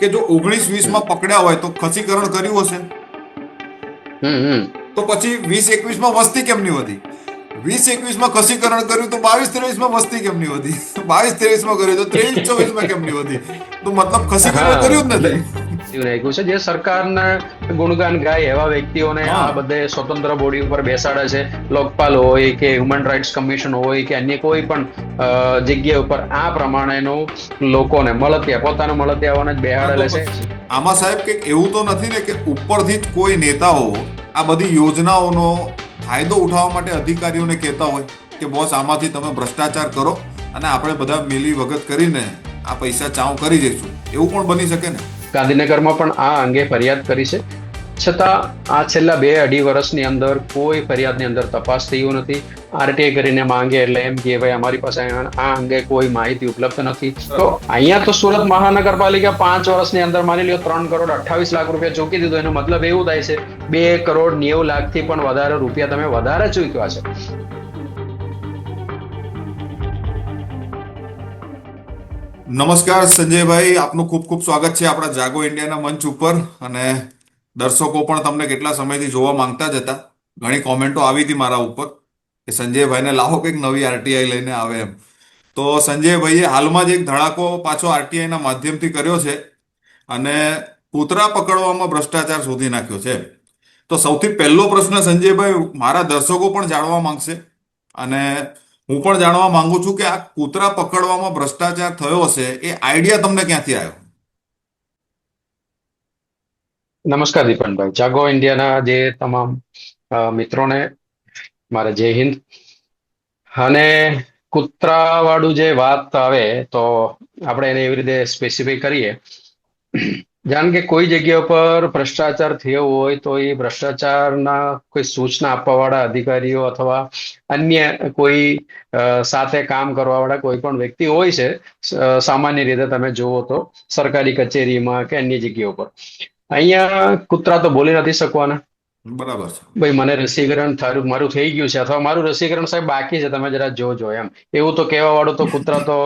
કે જો ઓગણીસ વીસમાં પકડ્યા હોય તો ખસીકરણ કર્યું હશે? તો પછી વીસ એકવીસમાં વસ્તી કેમ નહીં વધી? વીસ એકવીસમાં ખસીકરણ કર્યું તો બાવીસ ત્રેવીસમાં વસ્તી કેમ નહીં વધી બાવીસ ત્રેવીસમાં કર્યું તો ત્રેવીસ ચોવીસમાં કેમ નહીં વધી? તો મતલબ ખસીકરણ કર્યું જ નથી. એવું રાખ્યું છે જે સરકારના ગુણગાન ગાય એવા વ્યક્તિઓને આ બધે સ્વતંત્ર બોડી ઉપર બેસાડે છે લોકપાલ હોય કે હ્યુમન રાઇટ્સ કમિશન હોય કે અન્ય કોઈ પણ જગ્યા ઉપર આ પ્રમાણેનું લોકોને મળતિયા પોતાના મળતિયાઓને જ બેહાડેલે છે. આમાં સાહેબ કે એવું તો નથી ને કે ઉપરથી જ કોઈ નેતાઓ આ બધી યોજનાઓનો ફાયદો ઉઠાવવા માટે અધિકારીઓને કહેતા હોય કે બોસ આમાંથી તમે ભ્રષ્ટાચાર કરો અને આપણે બધા મેલી વગત કરીને આ પૈસા ચાઉ કરી દઈશું. એવું પણ બની શકે ને? ગાંધીનગરમાં પણ આ અંગે ફરિયાદ કરી છે. છતાં આ છેલ્લા બે અઢી વર્ષની અંદર કોઈ ફરિયાદની અંદર તપાસ થયું નથી. આરટીઆઈ કરીને માંગે એટલે એમ કે ભાઈ અમારી પાસે આ અંગે કોઈ માહિતી ઉપલબ્ધ નથી. તો અહીંયા તો સુરત મહાનગરપાલિકા પાંચ વર્ષની અંદર માની લ્યો ત્રણ કરોડ અઠ્ઠાવીસ લાખ રૂપિયા ચૂકી દીધો. એનો મતલબ એવું થાય છે, બે કરોડ નેવું લાખથી પણ વધારે રૂપિયા તમે વધારે ચૂક્યા છે. નમસ્કાર સંજયભાઈ, આપનું ખૂબ ખૂબ સ્વાગત છે આપણા જાગો ઇન્ડિયાના મંચ ઉપર અને દર્શકો પણ તમને કેટલા સમયથી જોવા માંગતા જ હતા. ઘણી કોમેન્ટો આવી હતી મારા ઉપર કે સંજયભાઈને લાવો કંઈક નવી આરટીઆઈ લઈને આવે એમ. તો સંજયભાઈએ હાલમાં જ એક ધડાકો પાછો આરટીઆઈના માધ્યમથી કર્યો છે અને કૂતરા પકડવામાં ભ્રષ્ટાચાર શોધી નાખ્યો છે તો સૌથી પહેલો પ્રશ્ન સંજયભાઈ, મારા દર્શકો પણ જાણવા માંગશે અને હું પણ જાણવા માંગુ છું કે આ કૂતરા પકડવામાં ભ્રષ્ટાચાર થયો હશે, એ આઈડિયા તમને ક્યાંથી આવ્યો? નમસ્કાર દીપનભાઈ. જાગો ઇન્ડિયાના જે તમામ મિત્રોને, મારે જય હિન્દ. અને કૂતરા વાળું જે વાત આવે, તો આપણે એને એવી રીતે સ્પેસિફાઈ કરીએ. જાણ કે કોઈ જગ્યા પર ભ્રષ્ટાચાર થયો હોય તો એ ભ્રષ્ટાચારના કોઈ સૂચના આપવા વાળા અધિકારીઓ અથવા અન્ય કોઈ સાથે કામ કરવા વાળા કોઈ પણ વ્યક્તિ હોય છે સામાન્ય રીતે તમે જુઓ તો સરકારી કચેરીમાં કે અન્ય જગ્યાઓ પર અહીંયા કૂતરા તો બોલી નથી શકવાના. બરાબર છે. ભાઈ મને રસીકરણ થયું મારું થઈ ગયું છે અથવા મારું રસીકરણ સાહેબ બાકી છે તમે જરા જોજો એમ. એવું તો કહેવા વાળું તો કૂતરા તો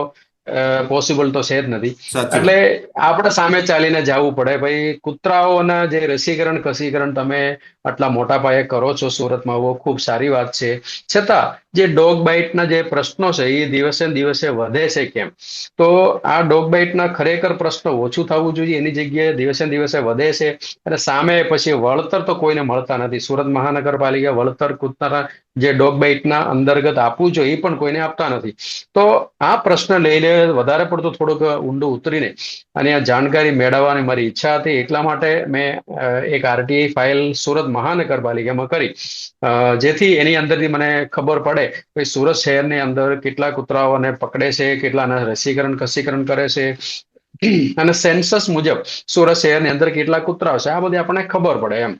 પોસિબલ તો છે જ નથી. એટલે આપણે સામે ચાલીને જવું પડે. ભાઈ કૂતરાઓના જે રસીકરણ કસીકરણ તમે આટલા મોટા પાયે કરો છો સુરતમાં બહુ ખૂબ સારી વાત છે. છતાં જે ડોગ બાઇટના જે પ્રશ્નો છે, એ દિવસે દિવસે વધે છે કેમ? તો આ ડોગ બાઇટના ખરેખર પ્રશ્નો ઓછું થવું જોઈએ, એની જગ્યાએ દિવસે દિવસે વધે છે. અને સામે પછી વળતર તો કોઈને મળતા નથી. સુરત મહાનગરપાલિકા વળતર કૂતરા જે ડોગ બાઇટના અંતર્ગત આપવું જોઈએ, એ પણ કોઈને આપતા નથી. તો આ પ્રશ્ન લઈને વધારે પડતું થોડુંક ઊંડું ઉતરીને અને આ જાણકારી મેળવવાની મારી ઈચ્છા હતી. એટલા માટે મેં એક આરટીઆઈ ફાઇલ સુરત મહાનગરપાલિકામાં કરી. જેથી એની અંદરથી મને ખબર પડે કે સુરત શહેરની અંદર કેટલા કૂતરાઓને પકડે છે કેટલાના રસીકરણ કસીકરણ કરે છે. અને સેન્સસ મુજબ સુરત શહેરની અંદર કેટલા કૂતરાઓ છે આ બધી આપણને ખબર પડે એમ.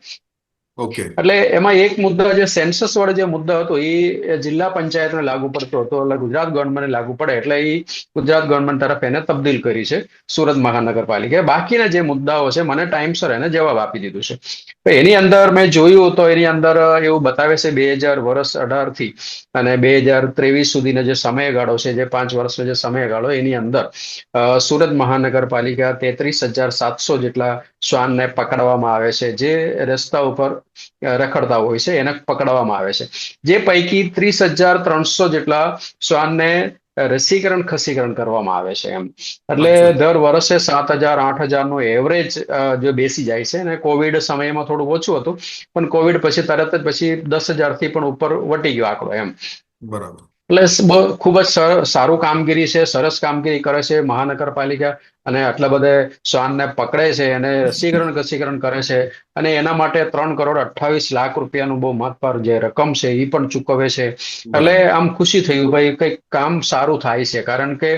ઓકે. એટલે એમાં એક મુદ્દો જે સેન્સસ વાળો જે મુદ્દો હતો એ જિલ્લા પંચાયતને લાગુ પડતો હતો એટલે ગુજરાત ગવર્મેન્ટને લાગુ પડે એટલે એ ગુજરાત ગવર્મેન્ટ તરફ એને તબદીલ કરી છે સુરત મહાનગરપાલિકાએ. બાકીના જે મુદ્દાઓ છે મને ટાઈમસર એને જવાબ આપી દીધું છે. એની અંદર મેં જોયું તો એની અંદર એવું બતાવે છે બે હજાર વર્ષ અઢારથી અને બે હજાર ત્રેવીસ સુધીનો જે સમયગાળો છે, જે પાંચ વર્ષનો જે સમયગાળો એની અંદર સુરત મહાનગરપાલિકા તેત્રીસ હજાર સાતસો જેટલા શ્વાનને પકડવામાં આવે છે. જે રસ્તા ઉપર રખડતા હોય છે, એને પકડવામાં આવે છે. જે પૈકી ત્રીસ હજાર ત્રણસો જેટલા શ્વાનને રસીકરણ ખસીકરણ કરવામાં આવે છે એમ. એટલે દર વર્ષે સાત હજાર આઠ હજારનું એવરેજ જો બેસી જાય છે અને કોવિડ સમયમાં થોડું ઓછું હતું પણ કોવિડ પછી તરત જ પછી દસ હજારથી પણ ઉપર વટી ગયો આંકડો એમ. બરાબર. એટલે ખૂબ જ સારું કામગીરી છે, સરસ કામગીરી કરે છે, મહાનગરપાલિકા અને આટલા બધા શ્વાનને પકડે છે અને રસીકરણ રસીકરણ કરે છે અને એના માટે ત્રણ કરોડ અઠ્ઠાવીસ લાખ રૂપિયાનું બહુ મહત્વર જે રકમ છે એ પણ ચૂકવે છે. એટલે આમ ખુશી થયું ભાઈ, કંઈક કામ સારું થાય છે. કારણ કે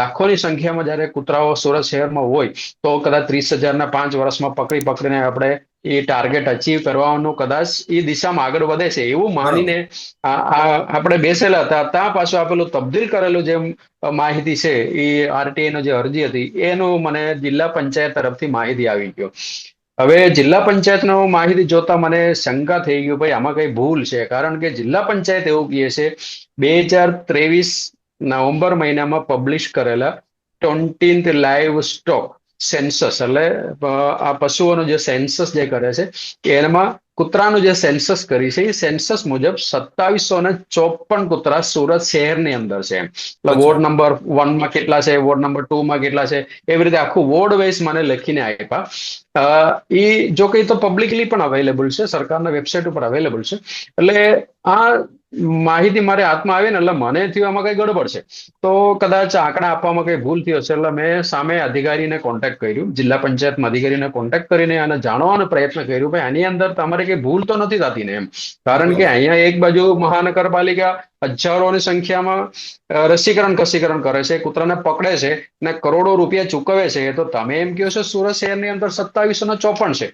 લાખોની સંખ્યામાં જ્યારે કૂતરાઓ સુરત શહેરમાં હોય તો કદાચ ત્રીસ હજારના પાંચ વર્ષમાં પકડી પકડીને આપણે એ ટાર્ગેટ અચીવ કરવાનું કદાચ એ દિશામાં આગળ વધે છે એવું માનીને આપણે બેસેલા હતા ત્યાં પાછું આપેલું તબદીલ કરેલું જે માહિતી છે, એ આરટીઆઈ નો જે અરજી હતી, એનું મને જિલ્લા પંચાયત તરફથી માહિતી આવી ગયો. હવે જિલ્લા પંચાયતનો માહિતી જોતા મને શંકા થઈ ગયું ભાઈ આમાં કઈ ભૂલ છે? કારણ કે જિલ્લા પંચાયત એવું કહે છે, બે હજાર ત્રેવીસ નવેમ્બર મહિનામાં પબ્લિશ કરેલા ટ્વેન્ટીન્થ લાઈવ સ્ટોક સેન્સસ. એટલે આ પશુઓનું જે સેન્સસ જે કરે છે એમાં કૂતરાનું જે સેન્સસ કરી છે એ સેન્સસ મુજબ સત્તાવીસો ને ચોપન કૂતરા સુરત શહેરની અંદર છે. એટલે વોર્ડ નંબર વનમાં કેટલા છે વોર્ડ નંબર ટુ માં કેટલા છે એવી રીતે આખું વોર્ડ વાઇઝ મને લખીને આપ્યા એ જો કે તો પબ્લિકલી પણ અવેલેબલ છે સરકારના વેબસાઇટ ઉપર અવેલેબલ છે. એટલે આ માહિતી મારે હાથમાં આવી ને એટલે મને થયું આમાં કઈ ગડબડ છે. તો કદાચ આંકડા આપવામાં કઈ ભૂલ થયો છે એટલે મેં સામે અધિકારીને કોન્ટેક્ટ કર્યું, જિલ્લા પંચાયતમાં અધિકારીને કોન્ટેક્ટ કરીને અને જાણવાનો પ્રયત્ન કર્યો, ભાઈ, આની અંદર તમારે કઈ ભૂલ તો નથી થતી ને એમ. કારણ કે અહીંયા એક બાજુ મહાનગરપાલિકા હજારોની સંખ્યામાં રસીકરણ કસીકરણ કરે છે, કૂતરાને પકડે છે ને કરોડો રૂપિયા ચૂકવે છે. તો તમે એમ કહો છો સુરત શહેરની અંદર સત્તાવીસો ચોપન છે.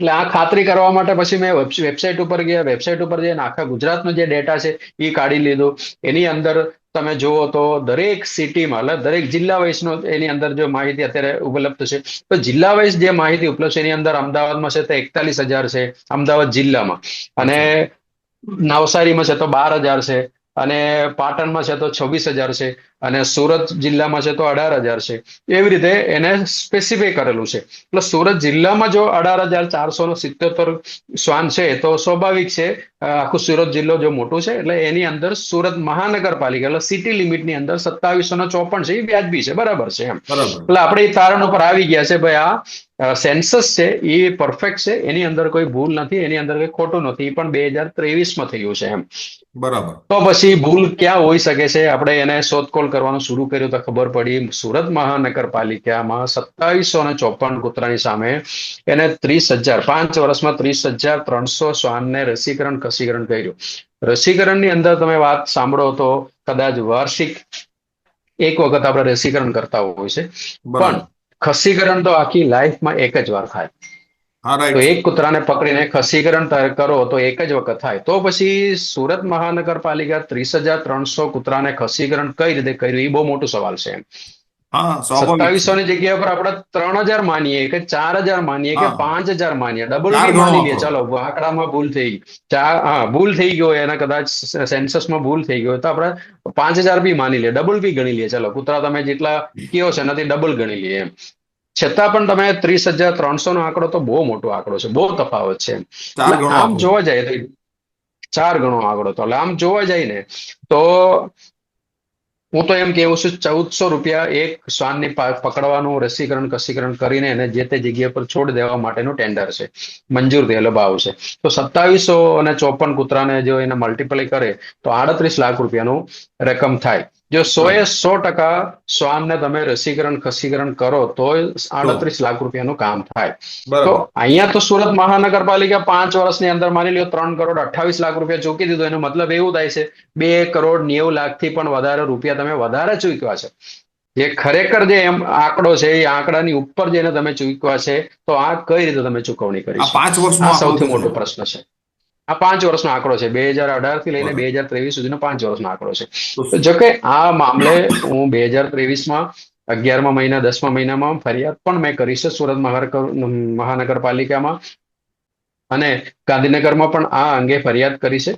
એટલે આ ખાતરી કરવા માટે પછી મેં વેબ- વેબસાઇટ ઉપર ગયા. વેબસાઇટ ઉપર જઈને આખા ગુજરાતનો જે ડેટા છે એ કાઢી લીધો. એની અંદર તમે જુઓ તો દરેક સિટીમાં એટલે દરેક જિલ્લા વાઇઝનો એની અંદર જો માહિતી અત્યારે ઉપલબ્ધ છે. તો જિલ્લા વાઇઝ જે માહિતી ઉપલબ્ધ છે એની અંદર અમદાવાદમાં છે તો એકતાલીસ હજાર છે, અમદાવાદ જિલ્લામાં. અને નવસારીમાં છે તો બાર હજાર છે. અને પાટણમાં છે તો છવ્વીસ હજાર છે અને સુરત જિલ્લામાં છે તો અઢાર હજાર છે. એવી રીતે એને સ્પેસિફાઈ કરેલું છે. એટલે સુરત જિલ્લામાં જો અઢાર હજાર ચારસો નો સિત્તોતેર શ્વાન છે તો સ્વાભાવિક છે આખું સુરત જિલ્લો જો મોટું છે એટલે એની અંદર સુરત મહાનગરપાલિકા એટલે સિટી લિમિટની અંદર સત્તાવીસો નો ચોપન છે એ વ્યાજબી છે બરાબર છે એમ. બરાબર. એટલે આપણે એ તારણ ઉપર આવી ગયા છે ભાઈ આ સેન્સસ છે એ પરફેક્ટ છે એની અંદર કોઈ ભૂલ નથી એની અંદર કોઈ ખોટું નથી એ પણ બે હજાર ત્રેવીસમાં થયું છે એમ. બરાબર. તો પછી ભૂલ ક્યાં હોઈ શકે છે? આપણે એને શોધખોળ કરવાનું શરૂ કર્યું તો ખબર પડી સુરત મહાનગરપાલિકામાં સત્તાવીસો ને ચોપન કૂતરાની સામે એને ત્રીસ હજાર પાંચ વર્ષમાં ત્રીસ હજાર ત્રણસો શ્વાનને રસીકરણ કસીકરણ કર્યું. રસીકરણની અંદર તમે વાત સાંભળો તો કદાચ વાર્ષિક એક વખત આપણે રસીકરણ કરતા હોય છે. પણ બરાબર ખસીકરણ તો આખી લાઈફમાં એક જ વાર થાય. હા તો એક કૂતરાને પકડીને ખસીકરણ કરો તો એક જ વખત થાય. તો પછી સુરત મહાનગરપાલિકા ત્રીસ હજાર ત્રણસો કૂતરાને ખસીકરણ કઈ રીતે કર્યું? એ બહુ મોટો સવાલ છે એમ. હા સત્તાવીસો ની જગ્યા પર આપણે ત્રણ હજાર માનીએ કે ચાર હજાર માનીએ કે. પાંચ હજાર માનીએ. ડબલ માની લઈએ. ચાલો આંકડામાં ભૂલ થઈ ચાર હા ભૂલ થઈ ગયો એના કદાચ સેન્સસમાં ભૂલ થઈ ગયો તો આપણે પાંચ હજાર બી માની લઈએ ડબલ બી ગણી લઈએ ચાલો કૂતરા તમે જેટલા કયો છે એનાથી ડબલ ગણી લઈએ એમ. છતાં પણ તમે ત્રીસ હજાર ત્રણસો નો આંકડો તો બહુ મોટો આંકડો છે. બહુ તફાવત છે. આમ જોવા જાય તો ચાર ગણો આંકડો. તો આમ જોવા જાય ને તો હું તો એમ કેવું છું, ચૌદસો રૂપિયા એક શ્વાનને પકડવાનું, રસીકરણ, કસીકરણ કરીને એને જે તે જગ્યા પર છોડ દેવા માટેનું ટેન્ડર છે. મંજૂર થયેલો ભાવ છે. તો સત્તાવીસો અને ચોપન કૂતરાને જો એને મલ્ટીપ્લાય કરે, તો આડત્રીસ લાખ રૂપિયાનું રકમ થાય. જો સો એ સો ટકા સ્વામને તમે રસીકરણ ખસીકરણ કરો તો આડત્રીસ લાખ રૂપિયાનું કામ થાય. તો અહીંયા તો સુરત મહાનગરપાલિકા પાંચ વર્ષની અંદર માની લ્યો ત્રણ કરોડ અઠાવીસ લાખ રૂપિયા ચૂકી દીધો એનો મતલબ એવું થાય છે બે કરોડ નેવું લાખથી પણ વધારે રૂપિયા તમે વધારે ચૂક્યા છે. જે ખરેખર જે એમ આંકડો છે એ આંકડાની ઉપર જઈને તમે ચૂક્યા છે તો આ કઈ રીતે તમે ચૂકવણી કરી પાંચ વર્ષ સૌથી મોટો પ્રશ્ન છે. આ પાંચ વર્ષનો આંકડો છે. બે હજાર અઢારથી લઈને બે હજાર ત્રેવીસ સુધીનો પાંચ વર્ષનો આંકડો છે. જો કે આ મામલે હું બે હજાર ત્રેવીસમાં અગિયારમા મહિના દસમા મહિનામાં ફરિયાદ પણ મેં કરી છે સુરત મહાનગરપાલિકામાં. અને ગાંધીનગરમાં પણ આ અંગે ફરિયાદ કરી છે.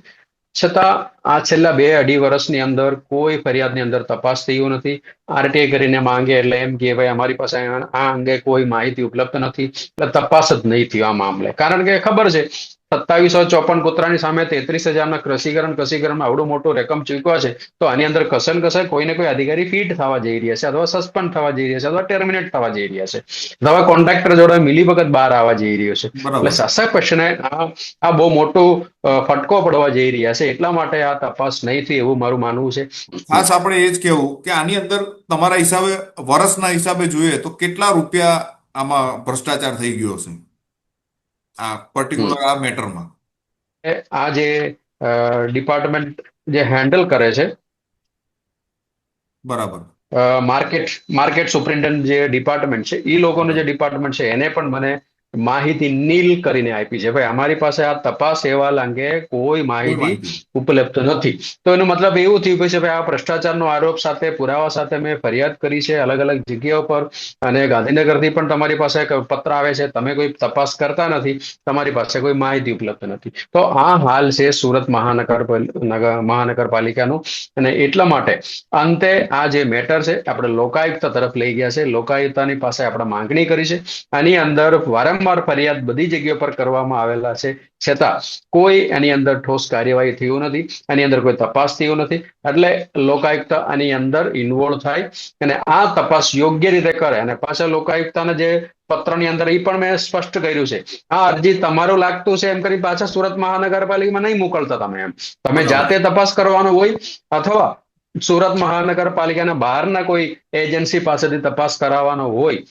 છતાં આ છેલ્લા બે અઢી વર્ષની અંદર કોઈ ફરિયાદની અંદર તપાસ થયું નથી. આરટીઆઈ કરીને માંગે એટલે એમ કે ભાઈ અમારી પાસે આ આ અંગે કોઈ માહિતી ઉપલબ્ધ નથી. એટલે તપાસ જ નહીં થયું આ મામલે. કારણ કે ખબર છે સત્તાવીસો ચોપન કૂતરાની સામે તેત્રીસ હજારના રસીકરણ કસીકરણમાં આવડું મોટું રકમ ચૂક્યા છે તો આની અંદર કસે ને કસે કોઈને કોઈ અધિકારી ફીટ થવા જઈ રહ્યા છે અથવા સસ્પેન્ડ થવા જઈ રહ્યા છે અથવા ટર્મિનેટ થવા જઈ રહ્યા છે. અથવા કોન્ટ્રાક્ટર જોડે વખત બહાર આવવા જઈ રહ્યો છે. એટલે શાસક પક્ષને આ આ બહુ મોટો ફટકો પડવા જઈ રહ્યા છે. એટલા માટે આ તપાસ નહીં થઈ એવું મારું માનવું છે. ખાસ આપણે એ જ કેવું કે આની અંદર તમારા હિસાબે વર્ષના હિસાબે જોઈએ તો કેટલા રૂપિયા આમાં ભ્રષ્ટાચાર થઈ ગયો છે આ પર્ટિક્યુલર આ મેટરમાં આ જે ડિપાર્ટમેન્ટ જે હેન્ડલ કરે છે બરાબર. માર્કેટ માર્કેટ સુપ્રિન્ટેન્ડન્ટ જે ડિપાર્ટમેન્ટ છે એ લોકોનું જે ડિપાર્ટમેન્ટ છે એને પણ મને માહિતી નીલ કરીને આપી છે. ભાઈ અમારી પાસે આ તપાસ અહેવાલ અંગે કોઈ માહિતી ઉપલબ્ધ નથી. તો એનો મતલબ એવું થયું કે ભાઈ આ ભ્રષ્ટાચારનો આરોપ સાથે પુરાવા સાથે મેં ફરિયાદ કરી છે અલગ અલગ જગ્યાઓ પર. અને ગાંધીનગરથી પણ તમારી પાસે પત્ર આવે છે તમે કોઈ તપાસ કરતા નથી તમારી પાસે કોઈ માહિતી ઉપલબ્ધ નથી. તો આ હાલ છે સુરત મહાનગર નગર- મહાનગરપાલિકાનું. અને એટલા માટે અંતે આ જે મેટર છે આપણે લોકાયુક્ત તરફ લઈ ગયા છે. લોકાયુક્તની પાસે આપણે માંગણી કરી છે. આની અંદર વારંવાર ફરિયાદ બધી જગ્યા પર કરવામાં આવેલા છે. છતાં કોઈ એની અંદર ઠોસ કાર્યવાહી થયું નથી એની અંદર કોઈ તપાસ થયું નથી. એટલે લોકાયુક્ત આની અંદર ઇન્વોલ્વ થાય અને આ તપાસ યોગ્ય રીતે કરે અને પાછા લોકાયુક્તના જે પત્રની અંદર એ પણ મેં સ્પષ્ટ કર્યું છે. આ અરજી તમારું લાગતું છે એમ કરી પાછા સુરત મહાનગરપાલિકામાં નહીં મોકલતા તમે એમ. તમે જાતે તપાસ કરવાનું હોય અથવા સુરત મહાનગરપાલિકાના બહારના કોઈ એજન્સી પાસેથી તપાસ કરાવવાનો હોય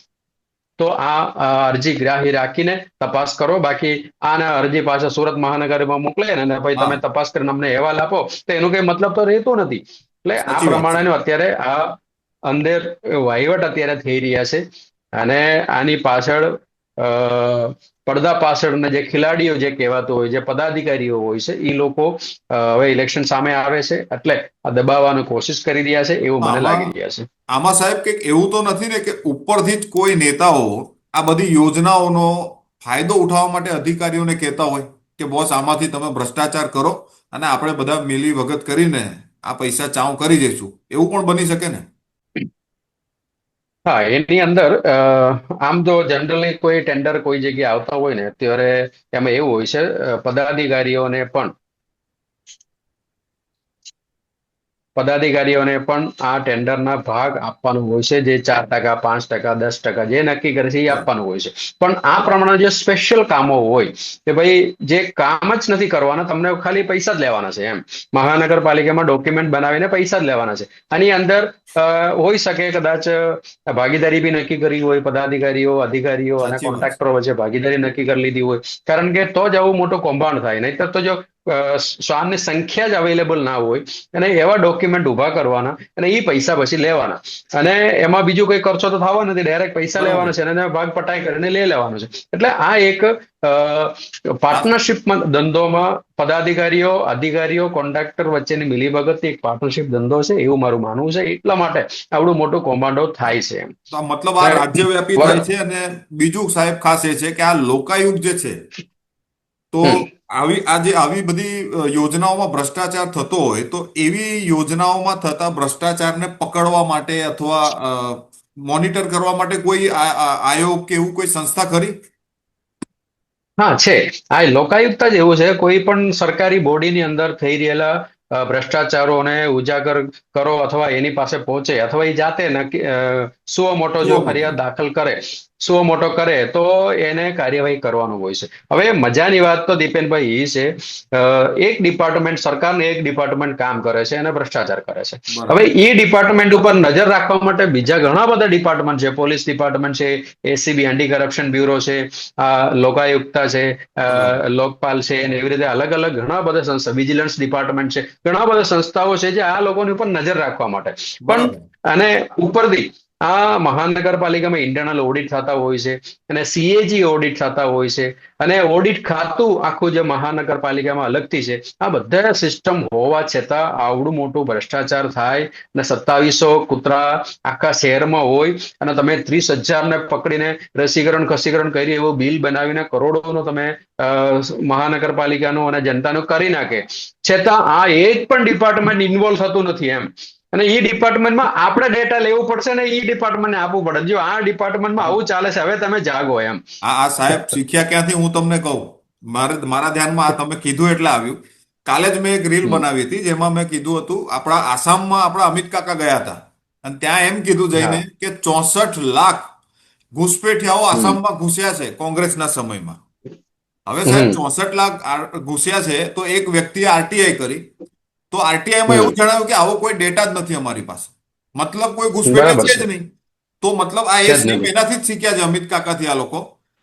તો આ અરજી ગ્રાહી રાખીને તપાસ કરો. બાકી આને અરજી પાછા સુરત મહાનગરમાં મોકલે ને ભાઈ તમે તપાસ કરીને અમને અહેવાલ આપો. તો એનો કઈ મતલબ તો રહેતો નથી. એટલે આ. પ્રમાણેનું અત્યારે આ અંદર વહીવટ અત્યારે થઈ રહ્યા છે. અને આની પાછળ અ, પડદા પાછળના જે ખેલાડીઓ જે કહેવાતો હોય જે પદાધિકારીઓ હોય છે એ લોકો હવે ઇલેક્શન સામે આવે છે એટલે આ દબાવવાની કોશિશ કરી રહ્યા છે એવું મને લાગી રહ્યા છે. આમાં સાહેબ કે એવું તો નથી ને કે ઉપરથી જ કોઈ નેતાઓ આ બધી યોજનાઓનો ફાયદો ઉઠાવવા માટે અધિકારીઓને કહેતા હોય કે બોસ આમાંથી તમે ભ્રષ્ટાચાર કરો અને આપણે બધા મિલી વગત કરીને આ પૈસા ચાઉ કરી જઈશું એવું પણ બની શકે ને? હા, એની અંદર આમ જો જનરલી કોઈ ટેન્ડર કોઈ જગ્યાએ આવતા હોય ને ત્યારે એમાં એવું હોય છે પદાધિકારીઓને પણ પદાધિકારીઓને પણ આ ટેન્ડરના ભાગ આપવાનો હોય છે જે ચાર ટકા પાંચ ટકા દસ ટકા જે નક્કી કરે છે એ આપવાનું હોય છે. પણ આ પ્રમાણે જે સ્પેશિયલ કામો હોય કે ભાઈ જે કામ જ નથી કરવાના તમને ખાલી પૈસા જ લેવાના છે એમ. મહાનગરપાલિકામાં ડોક્યુમેન્ટ બનાવીને પૈસા જ લેવાના છે. આની અંદર હોઈ શકે કદાચ ભાગીદારી બી નક્કી કરી હોય પદાધિકારીઓ અધિકારીઓ અને. કોન્ટ્રાક્ટરો વચ્ચે ભાગીદારી નક્કી કરી લીધી હોય. કારણ કે તો જ આવું મોટું કૌભાંડ થાય. નહીં તો જો શ્વાનની સંખ્યા જ અવેલેબલ ના હોય અને એવા ડોક્યુમેન્ટ ઊભા કરવાના અને એ પૈસા પછી લેવાના. અને એમાં બીજું કોઈ ખર્ચો તો થવાનો નથી ડાયરેક્ટ પૈસા લેવાના છે અને ભાગ પટાઈ કરીને લઈ લેવાનો છે. એટલે આ એક પાર્ટનરશિપ ધંધોમાં પદાધિકારીઓ અધિકારીઓ કોન્ટ્રાક્ટર વચ્ચેની મિલીભગત એક પાર્ટનરશિપ ધંધો છે એવું મારું માનવું છે. એટલા માટે આવડું મોટું કૌભાંડો થાય છે. મતલબ આ રાજ્યવ્યાપી થાય છે અને બીજું સાહેબ ખાસ એ છે કે આ લોકાયુગ જે છે તો. આવી આજે આવી બધી યોજનાઓમાં ભ્રષ્ટાચાર થતો હોય તો એવી યોજનાઓમાં થતા ભ્રષ્ટાચારને પકડવા માટે અથવા મોનિટર કરવા માટે કોઈ આયોગ કે એવું કોઈ સંસ્થા ખરી? હા છે. આ લોકાયુક્ત જ એવું છે. કોઈ પણ સરકારી બોડીની અંદર થઈ રહેલા ભ્રષ્ટાચારોને ઉજાગર કરો અથવા એની પાસે પહોંચે અથવા એ જાતે નક્કી સુઓ મોટો જો ફરિયાદ દાખલ કરે સુઓ મોટો કરે તો એને કાર્યવાહી કરવાનું હોય છે. હવે મજાની વાત તો દીપેનભાઈ એ છે એક ડિપાર્ટમેન્ટ સરકારને એક ડિપાર્ટમેન્ટ કામ કરે છે અને ભ્રષ્ટાચાર કરે છે. હવે એ ડિપાર્ટમેન્ટ ઉપર નજર રાખવા માટે બીજા ઘણા બધા ડિપાર્ટમેન્ટ છે પોલીસ ડિપાર્ટમેન્ટ છે એસીબી એન્ટી કરપ્શન બ્યુરો છે લોકાયુક્તા છે લોકપાલ છે અને એવી રીતે અલગ અલગ ઘણા બધા સંસ્થા વિજિલન્સ ડિપાર્ટમેન્ટ છે. ઘણા બધા સંસ્થાઓ છે જે આ લોકોની ઉપર નજર રાખવા માટે. પણ અને ઉપરથી આ મહાનગરપાલિકામાં ઇન્ટરનલ ઓડિટ થતા હોય છે અને સીએજી ઓડિટ થતા હોય છે અને ઓડિટ ખાતું આખું જે મહાનગરપાલિકામાં અલગથી છે. આ બધા સિસ્ટમ હોવા છતાં આવડું મોટું ભ્રષ્ટાચાર થાય અને સત્તાવીસો કૂતરા આખા શહેરમાં હોય અને તમે ત્રીસ હજારને પકડીને રસીકરણ ખસીકરણ કરી એવું બિલ બનાવીને કરોડોનો તમે મહાનગરપાલિકાનું અને જનતાનું કરી નાખે. છતાં આ એક પણ ડિપાર્ટમેન્ટ ઇન્વોલ્વ થતું નથી એમ. અને એ ડિપાર્ટમેન્ટમાં આપણે ડેટા લેવું પડશે ને એ ડિપાર્ટમેન્ટને આપવું પડે. જો આ ડિપાર્ટમેન્ટમાં આવું ચાલે છે હવે તમે જાગો એમ. આ સાહેબ શીખ્યા ક્યાંથી હું તમને કહું? મારે મારા ધ્યાનમાં આ તમે કીધું એટલે આવ્યું. કાલે જ મેં એક રીલ બનાવી હતી જેમાં મેં કીધું હતું આપણા આસામમાં આપણા અમિત કાકા ગયા હતા. અને ત્યાં એમ કીધું જઈને કે ચોસઠ લાખ ઘૂસપેઠિયાઓ આસામમાં ઘૂસ્યા છે કોંગ્રેસના સમયમાં. હવે સાહેબ ચોસઠ લાખ ઘૂસ્યા છે તો એક વ્યક્તિએ આરટીઆઈ કરી. તો આરટીઆઈમાં એવું જણાવ્યું કે આવો કોઈ ડેટા જ નથી અમારી પાસે. મતલબ કોઈ ઘૂસપેઠ છે જ નહીં. તો મતલબ આ એ જ એનાથી જ શીખ્યા છે અમિત કાકાથી આ લોકો.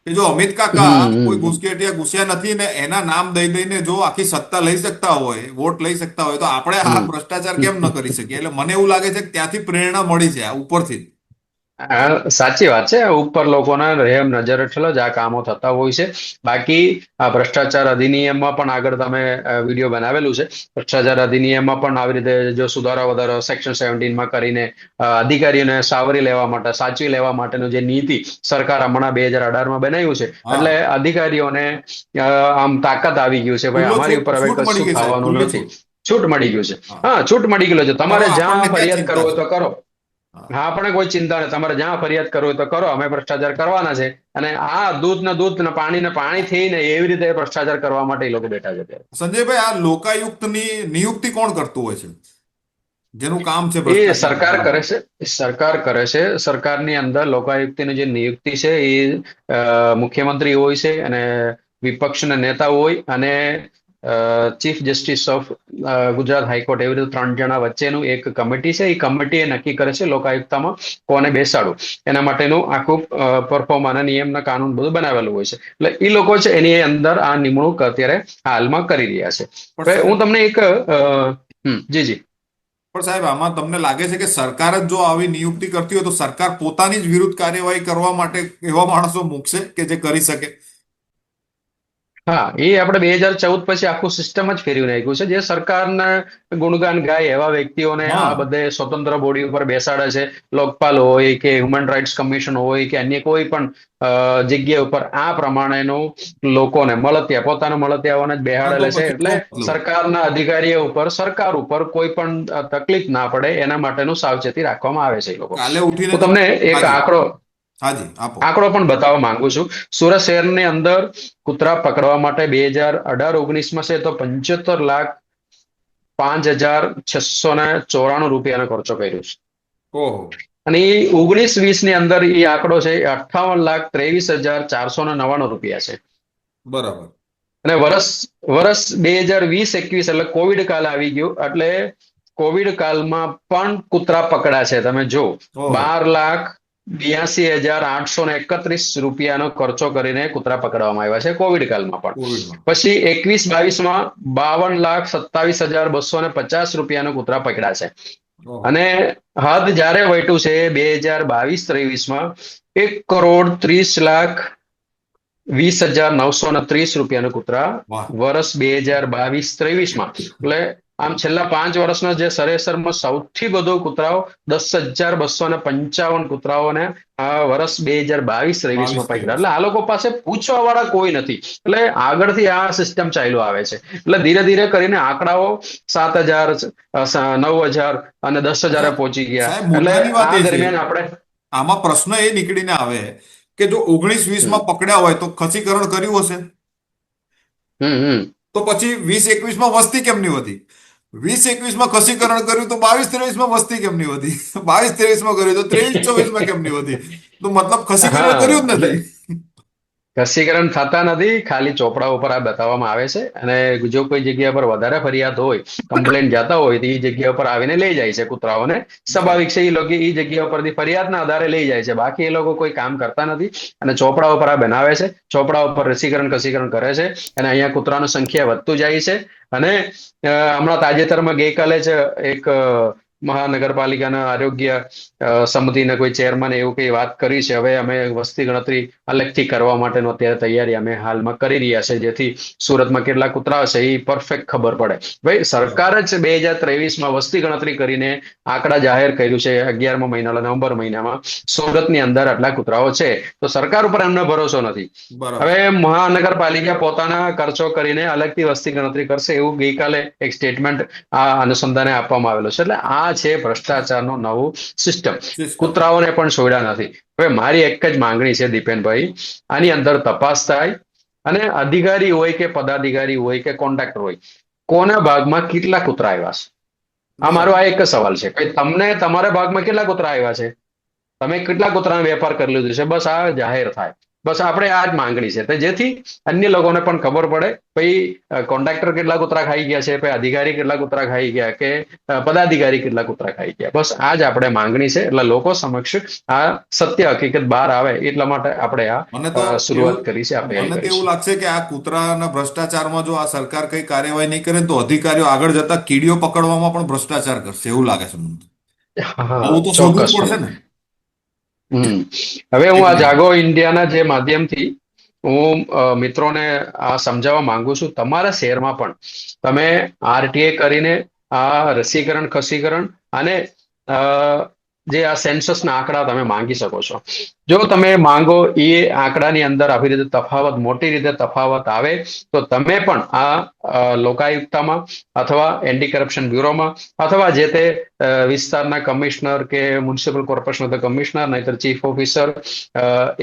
કે જો અમિત કાકા કોઈ. ઘૂસકેટિયા ઘૂસ્યા નથી ને એના નામ દઈ દઈને જો આખી સત્તા લઈ શકતા હોય વોટ લઈ શકતા હોય તો આપણે આ ભ્રષ્ટાચાર કેમ ન કરી શકીએ? એટલે મને એવું લાગે છે કે ત્યાંથી પ્રેરણા મળી છે આ ઉપરથી. આ સાચી વાત છે. ઉપર લોકોના રહેમ નજર હેઠળ જ આ કામો થતા હોય છે. બાકી આ ભ્રષ્ટાચાર અધિનિયમમાં પણ આગળ તમે વીડિયો બનાવેલું છે. ભ્રષ્ટાચાર અધિનિયમમાં પણ આવી રીતે જો સુધારા વધારો સેક્શન સેવન્ટીનમાં કરીને અધિકારીઓને સાવરી લેવા માટે સાચવી લેવા માટેનું જે નીતિ સરકાર હમણાં બે હજાર અઢારમાં બનાવ્યું છે. એટલે અધિકારીઓને આમ તાકાત આવી ગયું છે. ભાઈ અમારી ઉપર હવે કશું થવાનું નથી. છૂટ. મળી ગયું છે. હા. હા છૂટ મળી ગયું છે. તમારે જ્યાં ફરિયાદ કરવો તો કરો. હા. પણ કોઈ ચિંતા નહીં તમારે જ્યાં ફરિયાદ કરવો હોય તો કરો. અમે ભ્રષ્ટાચાર કરવાના છે. અને આ દૂધ ને દૂધ ને પાણી ને પાણી થઈને એવી રીતે ભ્રષ્ટાચાર કરવા માટે એ લોકો બેઠા છે. સંજયભાઈ આ લોકાયુક્તની નિયુક્તિ કોણ કરતું હોય છે? જેનું કામ છે એ સરકાર કરે છે. સરકાર કરે છે. સરકારની અંદર લોકાયુક્તની જે નિયુક્તિ છે એ મુખ્યમંત્રી હોય છે અને વિપક્ષના નેતા હોય અને chief justice of Gujarat high court. એવી રીતે ત્રણ જણા વચ્ચેનું એક કમિટી છે. એ કમિટી એ નક્કી કરે છે લોકાયુક્તામાં કોને બેસાડવું. એના માટેનું આખું પરફોર્મ અને નિયમના કાનૂન બધું બનાવેલું હોય છે. એટલે એ લોકો છે એની અંદર આ નિમણૂક અત્યારે હાલમાં કરી રહ્યા છે. હું તમને એક જી જી. પણ સાહેબ આમાં તમને લાગે છે કે સરકાર જ જો આવી નિયુક્તિ કરતી હોય તો સરકાર પોતાની જ વિરુદ્ધ કાર્યવાહી કરવા માટે એવા માણસો મૂકશે કે જે કરી શકે? હા એ આપણે બે હજાર ચૌદ પછી આખું સિસ્ટમ જ ફેરવી નાખ્યું છે. જે સરકારના ગુણગાન ગાય એવા વ્યક્તિઓને. આ બધે સ્વતંત્ર બોડી ઉપર બેસાડે છે. લોકપાલ હોય કે હ્યુમન રાઇટ્સ કમિશન હોય કે અન્ય કોઈ પણ જગ્યા ઉપર આ પ્રમાણેનું લોકોને મળતિયા પોતાના મળતિયાઓને જ બેહાડેલે છે. એટલે સરકારના અધિકારીઓ ઉપર સરકાર ઉપર કોઈ પણ તકલીફ ના પડે એના માટેનું સાવચેતી રાખવામાં આવે છે એ લોકો. તમને એક. આંકડો આંકડો પણ બતાવવા માંગુ છું. સુરત શહેરની અંદર કૂતરા પકડવા માટે બે હજાર અઢાર ઓગણીસમાં છે તો પંચોતેર લાખ પાંચ હજાર છસો ને ચોરાણું રૂપિયાનો ખર્ચો કર્યો છે. અને એ ઓગણીસ વીસની અંદર એ આંકડો છે અઠ્ઠાવન લાખ ત્રેવીસ હજાર ચારસો ને નવાણું રૂપિયા છે. બરાબર. અને વર્ષ વર્ષ બે હજાર વીસ એકવીસ એટલે કોવિડ કાલ આવી ગયો એટલે કોવિડ કાલમાં પણ કૂતરા પકડા છે તમે જો બાર લાખ બ્યાસી હજાર આઠસો ને એકત્રીસ રૂપિયાનો ખર્ચો કરીને કૂતરા પકડવામાં આવ્યા છે કોવિડ કાલમાં પણ. પછી એકવીસ બાવીસમાં બાવન લાખ સત્તાવીસ હજાર બસો ને પચાસ રૂપિયાનો કૂતરા પકડ્યા છે. અને હદ જ્યારે વટ્યું છે બે હજાર બાવીસ ત્રેવીસમાં એક કરોડ ત્રીસ લાખ વીસ હજાર નવસો ને ત્રીસ રૂપિયાનો કૂતરા વર્ષ બે હજાર બાવીસ ત્રેવીસમાં એટલે આમ છેલ્લા પાંચ વર્ષના જે સરેસરમાં સૌથી વધુ કૂતરાઓ દસ હજાર બસો ને પંચાવન કૂતરાઓને વર્ષ બે હજાર બાવીસ ત્રેવીસમાં 22, પકડ્યા એટલે આ લોકો પાસે પૂછવા વાળા કોઈ નથી. એટલે આગળથી આ સિસ્ટમ ચાલ્યું આવે છે. એટલે ધીરે ધીરે કરીને આંકડાઓ સાત હજાર નવ હજાર અને દસ હજાર પહોંચી ગયા. એટલે આ દરમિયાન આપણે આમાં પ્રશ્ન એ નીકળીને આવે કે જો ઓગણીસ વીસમાં પકડ્યા હોય તો ખસીકરણ કર્યું હશે? હમ હમ. તો પછી વીસ એકવીસમાં વસ્તી કેમ નહીં વધી? વીસ એકવીસમાં ખસીકરણ કર્યું તો બાવીસ ત્રેવીસમાં વસ્તી કેમ નહીં વધી? બાવીસ ત્રેવીસમાં કર્યું તો ત્રેવીસ ચોવીસમાં કેમ નહીં વધી? તો મતલબ ખસીકરણ કર્યું જ નથી. રસીકરણ થતા નથી. ખાલી ચોપડા ઉપર આ બતાવવામાં આવે છે. અને જો કોઈ જગ્યા પર વધારે ફરિયાદ હોય કમ્પ્લેન જતા હોય, તો એ જગ્યા ઉપર આવીને લઈ જાય છે કૂતરાઓને. સ્વાભાવિક છે એ લોકો એ જગ્યા ઉપરથી ફરિયાદના આધારે લઈ જાય છે. બાકી એ લોકો કોઈ કામ કરતા નથી. અને ચોપડા ઉપર આ બનાવે છે. ચોપડા ઉપર રસીકરણ કસીકરણ કરે છે. અને અહીંયા કૂતરાની સંખ્યા વધતું જાય છે. અને હમણાં તાજેતરમાં ગઈકાલે જ એક મહાનગરપાલિકાના આરોગ્ય સમિતિના કોઈ ચેરમેન એવું કઈ વાત કરી છે? હવે અમે વસ્તી ગણતરી અલગથી કરવા માટેનો અત્યારે તૈયારી અમે હાલમાં કરી રહ્યા છે જેથી સુરતમાં કેટલા કૂતરા છે એ પરફેક્ટ ખબર પડે. ભાઈ સરકાર જ બે હજાર ત્રેવીસમાં વસ્તી ગણતરી કરીને આંકડા જાહેર કર્યું છે અગિયારમા મહિના નવેમ્બર મહિનામાં. સુરતની અંદર આટલા કૂતરાઓ છે તો સરકાર ઉપર એમનો ભરોસો નથી. હવે મહાનગરપાલિકા પોતાના ખર્ચો કરીને અલગથી વસ્તી ગણતરી કરશે એવું ગઈકાલે એક સ્ટેટમેન્ટ આ અનુસંધાને આપવામાં આવેલો છે. એટલે આ છે ભ્રષ્ટાચારનો નવું સિસ્ટમ. કૂતરાઓને પણ છોડ્યા નથી. હવે મારી એક જ માંગણી છે દીપેનભાઈ. આની અંદર તપાસ થાય અને અધિકારી હોય કે પદાધિકારી હોય કે કોન્ટ્રાક્ટર હોય કોના ભાગમાં કેટલા કૂતરા આવ્યા છે? આ મારો આ એક સવાલ છે. કે તમને તમારા ભાગમાં કેટલા કૂતરા આવ્યા છે? તમે કેટલા કૂતરાનો વેપાર કરી લીધો છે? બસ આ જાહેર થાય. બસ આપણે આ જ માંગણી છે. તો જેથી અન્ય લોકોને પણ ખબર પડે ભાઈ કોન્ટ્રાક્ટર કેટલા કૂતરા ખાઈ ગયા છે ભાઈ અધિકારી કેટલા કૂતરા ખાઈ ગયા કે પદાધિકારી કેટલા કૂતરા ખાઈ ગયા. બસ આ જ આપણે માંગણી છે. એટલે લોકો સમક્ષ આ સત્ય હકીકત બહાર આવે એટલા માટે આપણે આ શરૂઆત કરી છે આપણે મને એવું લાગશે કે આ કૂતરાના ભ્રષ્ટાચારમાં જો આ સરકાર કઈ કાર્યવાહી નહીં કરે તો અધિકારીઓ આગળ જતા કીડીઓ પકડવામાં પણ ભ્રષ્ટાચાર કરશે. એવું લાગે છે મને તો. આવું તો શોધવું પડશે ને. હવે હું આ જાગો ઇન્ડિયાના જે માધ્યમથી હું મિત્રોને આ સમજાવવા માંગુ છું તમારા શહેરમાં પણ. તમે આરટીએ કરીને આ રસીકરણ ખસીકરણ અને અ, જે આ સેન્સસના આંકડા તમે માંગી શકો છો. જો તમે માંગો એ આંકડાની અંદર આવી રીતે તફાવત, મોટી રીતે તફાવત આવે, તો તમે પણ આ લોકાયુક્તામાં અથવા એન્ટી કરપ્શન બ્યુરોમાં અથવા જે તે વિસ્તારના કમિશનર કે મ્યુનિસિપલ કોર્પોરેશન કમિશનર, નહીતર ચીફ ઓફિસર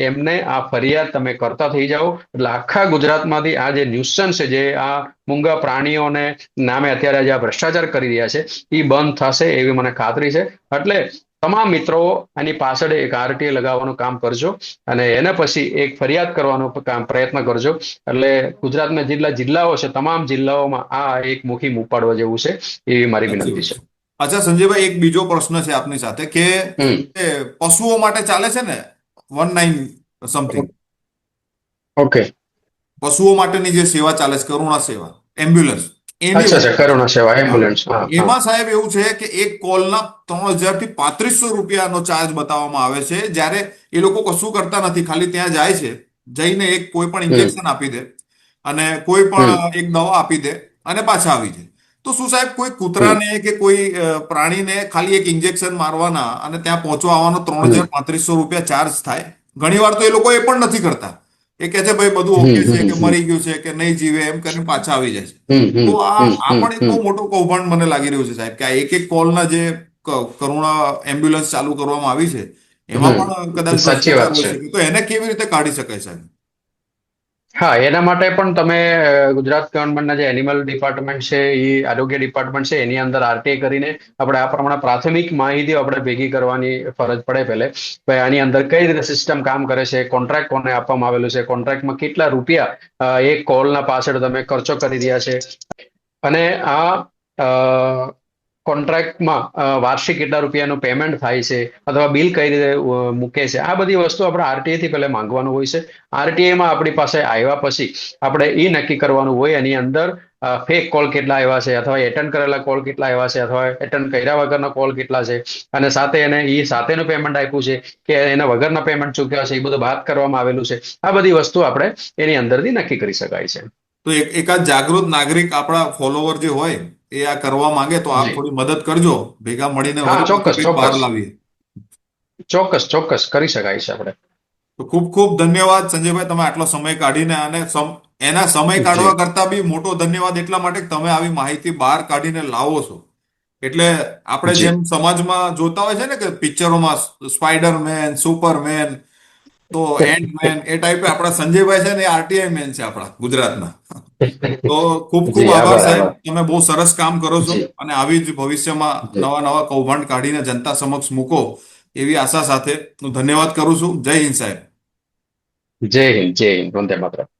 એમને આ ફરિયાદ તમે કરતા થઈ જાઓ. એટલે આખા ગુજરાતમાંથી આ જે ન્યુસન્સ છે, જે આ મૂંગા પ્રાણીઓને નામે અત્યારે જે આ ભ્રષ્ટાચાર કરી રહ્યા છે એ બંધ થશે એવી મને ખાતરી છે. એટલે તમામ મિત્રો આની પાછળ એક આરટીએ લગાવવાનું કામ કરજો અને એને પછી એક ફરિયાદ કરવાનો કામ પ્રયત્ન કરજો. એટલે ગુજરાતના જેટલા જિલ્લાઓ છે તમામ જિલ્લાઓમાં આ એક મુખી ઉપાડવા જેવું છે એવી મારી વિનંતી છે. અચ્છા સંજયભાઈ એક બીજો પ્રશ્ન છે આપની સાથે કે પશુઓ માટે ચાલે છે ને? વન નાઇન સમથિંગ ઓકે પશુઓ માટેની જે સેવા ચાલે છે કરુણા સેવા એમ્બ્યુલન્સ. એમાં સાહેબ એવું છે કે એક કોલના ત્રણ હજારથી પાંત્રીસો રૂપિયાનો ચાર્જ બતાવવામાં આવે છે. જ્યારે એ લોકો કશું કરતા નથી ખાલી ત્યાં જાય છે. જઈને એક કોઈ પણ ઇન્જેક્શન આપી દે અને કોઈ પણ એક દવા આપી દે અને પાછા આવી જાય. તો શું સાહેબ કોઈ કૂતરાને કે કોઈ પ્રાણીને ખાલી એક ઇન્જેક્શન મારવાના અને ત્યાં પહોંચવા આવવાનો ત્રણ હજાર પાંત્રીસો રૂપિયા ચાર્જ થાય? ઘણીવાર તો એ લોકો એ પણ નથી કરતા. એ કે છે ભાઈ બધું ઓકે છે કે મરી ગયું છે કે નહીં જીવે એમ કરીને પાછા આવી જાય છે. તો આ આ પણ એક બહુ મોટું કૌભાંડ મને લાગી રહ્યું છે સાહેબ કે આ એક એક કોલના જે કરુણા એમ્બ્યુલન્સ ચાલુ કરવામાં આવી છે એમાં પણ કદાચ સાચી વાત છે. તો એને કેવી રીતે કાઢી શકાય સાહેબ? હા, એના માટે પણ તમે ગુજરાત ગવર્મેન્ટના જે એનિમલ ડિપાર્ટમેન્ટ છે એ આરોગ્ય ડિપાર્ટમેન્ટ છે, એની અંદર આરટીએ કરીને આપણે આ પ્રમાણે પ્રાથમિક માહિતી આપણે ભેગી કરવાની ફરજ પડે પહેલે. ભાઈ આની અંદર કઈ રીતે સિસ્ટમ કામ કરે છે કોન્ટ્રાક્ટ કોને આપવામાં આવેલું છે કોન્ટ્રાક્ટમાં કેટલા રૂપિયા એક કોલના પાછળ તમે ખર્ચો કરી રહ્યા છે. અને આ કોન્ટ્રાક્ટમાં વાર્ષિક કેટલા રૂપિયાનું પેમેન્ટ થાય છે, અથવા બિલ કઈ રીતે મૂકે છે, આ બધી વસ્તુ આપણે આરટીએ થી પહેલા માંગવાનું હોય છે. આરટીએમાં આપણી પાસે આવ્યા પછી આપણે એ નક્કી કરવાનું હોય એની અંદર ફેક કોલ કેટલા આવ્યા છે, અથવા એટેન્ડ કરેલા કોલ કેટલા આવ્યા છે, અથવા એટેન્ડ કર્યા વગરના કોલ કેટલા છે, અને સાથે એને એ સાથેનું પેમેન્ટ આપ્યું છે, કે એના વગરના પેમેન્ટ ચૂક્યા છે, એ બધું વાત કરવામાં આવેલું છે. આ બધી વસ્તુ આપણે એની અંદરથી નક્કી કરી શકાય છે. તો એકાદ જાગૃત નાગરિક આપણા ફોલોવર જે હોય એ આ કરવા માંગે તો આપ થોડી મદદ કરજો. ભેગા મળીને ચોક્કસ, બહાર લાવીએ. ચોક્કસ ચોક્કસ. કરી શકાય છે આપણે. તો ખૂબ ખૂબ ધન્યવાદ સંજયભાઈ. તમે આટલો સમય કાઢીને અને એના સમય કાઢવા કરતા બી મોટો ધન્યવાદ એટલા માટે તમે આવી માહિતી બહાર કાઢીને લાવો છો. એટલે આપણે જેમ સમાજમાં જોતા હોય છે ને કે પિક્ચરોમાં સ્પાઈડરમેન સુપરમેન તો એન્ટમેન એ ટાઈપે આપણા સંજયભાઈ છે ને આરટીઆઈ મેન છે આપણા ગુજરાતના. તો ખૂબ ખૂબ આભાર સાહેબ. તમે બહુ સરસ કામ કરો છો અને આવી જ ભવિષ્યમાં નવા નવા કૌભાંડ કાઢીને જનતા સમક્ષ મૂકો એવી આશા સાથે હું ધન્યવાદ કરું છું. જય હિન્દ સાહેબ. જય હિન્દ જય હિન્દ. વંદે માતરમ.